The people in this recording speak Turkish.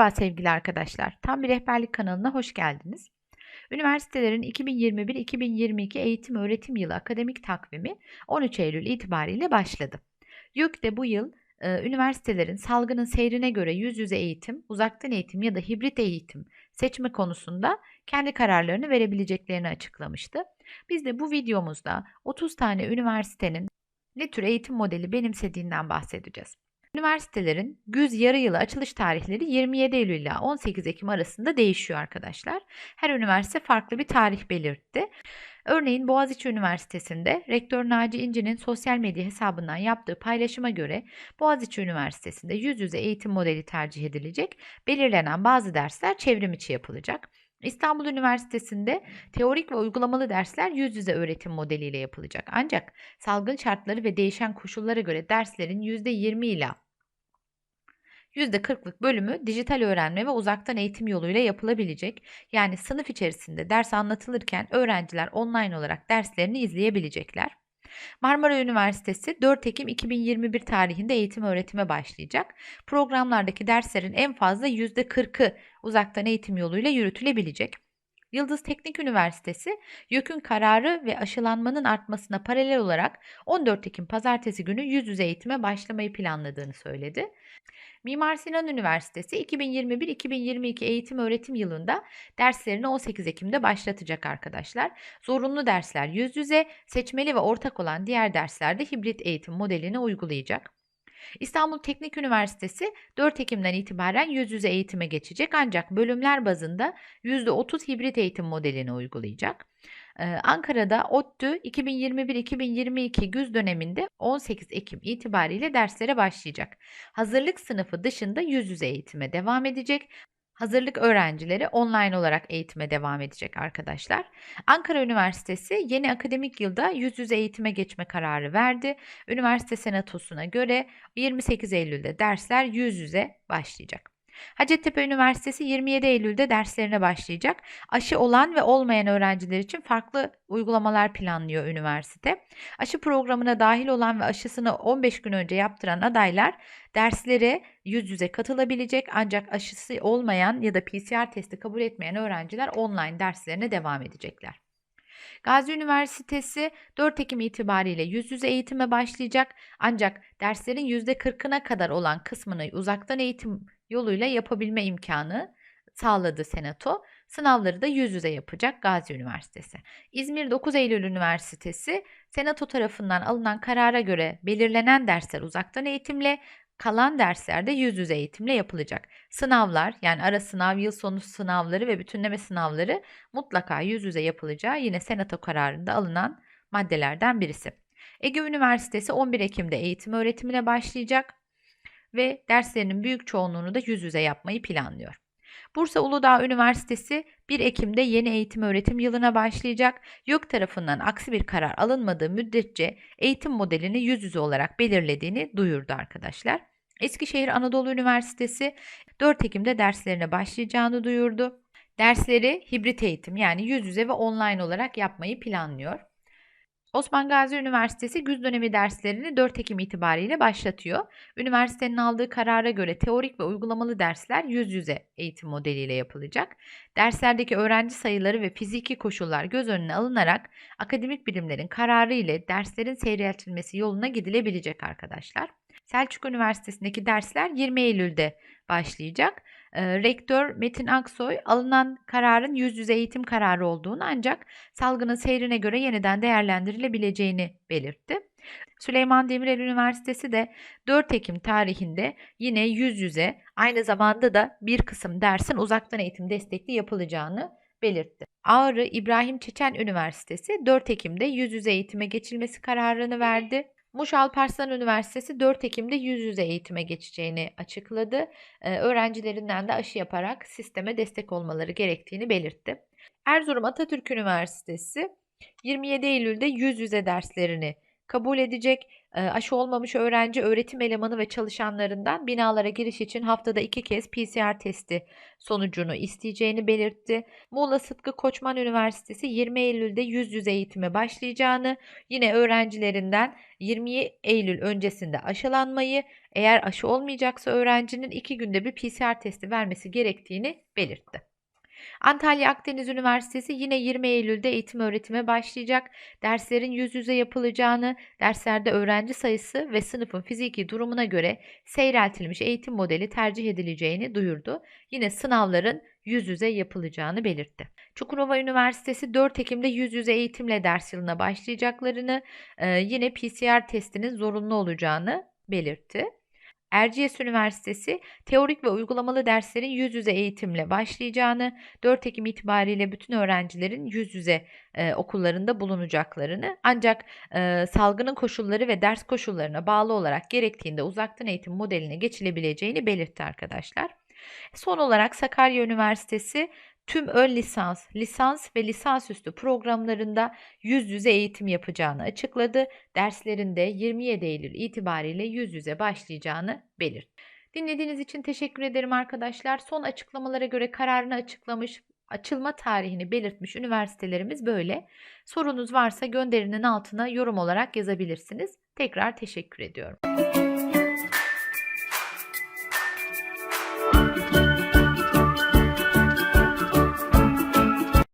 Merhaba sevgili arkadaşlar. Tam bir rehberlik kanalına hoş geldiniz. Üniversitelerin 2021-2022 eğitim öğretim yılı akademik takvimi 13 Eylül itibariyle başladı. YÖK de bu yıl e, üniversitelerin salgının seyrine göre yüz yüze eğitim, uzaktan eğitim ya da hibrit eğitim seçme konusunda kendi kararlarını verebileceklerini açıklamıştı. Biz de bu videomuzda 30 tane üniversitenin ne tür eğitim modeli benimsediğinden bahsedeceğiz. Üniversitelerin güz yarı yılı açılış tarihleri 27 Eylül ile 18 Ekim arasında değişiyor arkadaşlar. Her üniversite farklı bir tarih belirtti. Örneğin Boğaziçi Üniversitesi'nde Rektör Naci İnci'nin sosyal medya hesabından yaptığı paylaşıma göre Boğaziçi Üniversitesi'nde yüz yüze eğitim modeli tercih edilecek. Belirlenen bazı dersler çevrim içi yapılacak. İstanbul Üniversitesi'nde teorik ve uygulamalı dersler yüz yüze öğretim modeliyle yapılacak. Ancak salgın şartları ve değişen koşullara göre derslerin %20 ile %40'lık bölümü dijital öğrenme ve uzaktan eğitim yoluyla yapılabilecek. Yani sınıf içerisinde ders anlatılırken öğrenciler online olarak derslerini izleyebilecekler. Marmara Üniversitesi 4 Ekim 2021 tarihinde eğitim öğretime başlayacak. Programlardaki derslerin en fazla %40'ı uzaktan eğitim yoluyla yürütülebilecek. Yıldız Teknik Üniversitesi, YÖK'ün kararı ve aşılanmanın artmasına paralel olarak 14 Ekim pazartesi günü yüz yüze eğitime başlamayı planladığını söyledi. Mimar Sinan Üniversitesi 2021-2022 eğitim öğretim yılında derslerini 18 Ekim'de başlatacak arkadaşlar. Zorunlu dersler yüz yüze, seçmeli ve ortak olan diğer derslerde hibrit eğitim modelini uygulayacak. İstanbul Teknik Üniversitesi 4 Ekim'den itibaren yüz yüze eğitime geçecek ancak bölümler bazında %30 hibrit eğitim modelini uygulayacak. Ee, Ankara'da ODTÜ 2021-2022 güz döneminde 18 Ekim itibariyle derslere başlayacak. Hazırlık sınıfı dışında yüz yüze eğitime devam edecek. Hazırlık öğrencileri online olarak eğitime devam edecek arkadaşlar. Ankara Üniversitesi yeni akademik yılda yüz yüze eğitime geçme kararı verdi. Üniversite Senatosu'na göre 28 Eylül'de dersler yüz yüze başlayacak. Hacettepe Üniversitesi 27 Eylül'de derslerine başlayacak. Aşı olan ve olmayan öğrenciler için farklı uygulamalar planlıyor üniversite. Aşı programına dahil olan ve aşısını 15 gün önce yaptıran adaylar derslere yüz yüze katılabilecek ancak aşısı olmayan ya da PCR testi kabul etmeyen öğrenciler online derslerine devam edecekler. Gazi Üniversitesi 4 Ekim itibariyle yüz yüze eğitime başlayacak ancak derslerin %40'ına kadar olan kısmını uzaktan eğitim yoluyla yapabilme imkanı sağladı Senato. Sınavları da yüz yüze yapacak Gazi Üniversitesi. İzmir 9 Eylül Üniversitesi Senato tarafından alınan karara göre belirlenen dersler uzaktan eğitimle, kalan derslerde yüz yüze eğitimle yapılacak. Sınavlar yani ara sınav, yıl sonu sınavları ve bütünleme sınavları mutlaka yüz yüze yapılacağı yine Senato kararında alınan maddelerden birisi. Ege Üniversitesi 11 Ekim'de eğitim öğretimine başlayacak ve derslerinin büyük çoğunluğunu da yüz yüze yapmayı planlıyor. Bursa Uludağ Üniversitesi 1 Ekim'de yeni eğitim öğretim yılına başlayacak. YÖK tarafından aksi bir karar alınmadığı müddetçe eğitim modelini yüz yüze olarak belirlediğini duyurdu arkadaşlar. Eskişehir Anadolu Üniversitesi 4 Ekim'de derslerine başlayacağını duyurdu. Dersleri hibrit eğitim yani yüz yüze ve online olarak yapmayı planlıyor. Osman Gazi Üniversitesi güz dönemi derslerini 4 Ekim itibariyle başlatıyor. Üniversitenin aldığı karara göre teorik ve uygulamalı dersler yüz yüze eğitim modeliyle yapılacak. Derslerdeki öğrenci sayıları ve fiziki koşullar göz önüne alınarak akademik bilimlerin kararı ile derslerin seyreltilmesi yoluna gidilebilecek arkadaşlar. Selçuk Üniversitesi'ndeki dersler 20 Eylül'de başlayacak. Rektör Metin Aksoy alınan kararın yüz yüze eğitim kararı olduğunu ancak salgının seyrine göre yeniden değerlendirilebileceğini belirtti. Süleyman Demirel Üniversitesi de 4 Ekim tarihinde yine yüz yüze aynı zamanda da bir kısım dersin uzaktan eğitim destekli yapılacağını belirtti. Ağrı İbrahim Çeçen Üniversitesi 4 Ekim'de yüz yüze eğitime geçilmesi kararını verdi. Muş Alparslan Üniversitesi 4 Ekim'de yüz yüze eğitime geçeceğini açıkladı. Ee, öğrencilerinden de aşı yaparak sisteme destek olmaları gerektiğini belirtti. Erzurum Atatürk Üniversitesi 27 Eylül'de yüz yüze derslerini kabul edecek. Aşı olmamış öğrenci, öğretim elemanı ve çalışanlarından binalara giriş için haftada iki kez PCR testi sonucunu isteyeceğini belirtti. Muğla Sıtkı Koçman Üniversitesi 20 Eylül'de yüz yüze eğitime başlayacağını, yine öğrencilerinden 20 Eylül öncesinde aşılanmayı, Eğer aşı olmayacaksa öğrencinin 2 günde bir PCR testi vermesi gerektiğini belirtti. Antalya Akdeniz Üniversitesi yine 20 Eylül'de eğitim öğretime başlayacak. Derslerin yüz yüze yapılacağını, derslerde öğrenci sayısı ve sınıfın fiziki durumuna göre seyreltilmiş eğitim modeli tercih edileceğini duyurdu. Yine sınavların yüz yüze yapılacağını belirtti. Çukurova Üniversitesi 4 Ekim'de yüz yüze eğitimle ders yılına başlayacaklarını, yine PCR testinin zorunlu olacağını belirtti. Erciyes Üniversitesi teorik ve uygulamalı derslerin yüz yüze eğitimle başlayacağını, 4 Ekim itibariyle bütün öğrencilerin yüz yüze e, okullarında bulunacaklarını ancak e, salgının koşulları ve ders koşullarına bağlı olarak gerektiğinde uzaktan eğitim modeline geçilebileceğini belirtti arkadaşlar. Son olarak Sakarya Üniversitesi tüm ön lisans, lisans ve lisansüstü programlarında yüz yüze eğitim yapacağını açıkladı. Derslerinde 27 Eylül itibariyle yüz yüze başlayacağını belirtti. Dinlediğiniz için teşekkür ederim arkadaşlar. Son açıklamalara göre kararını açıklamış, açılma tarihini belirtmiş üniversitelerimiz böyle. Sorunuz varsa gönderinin altına yorum olarak yazabilirsiniz. Tekrar teşekkür ediyorum.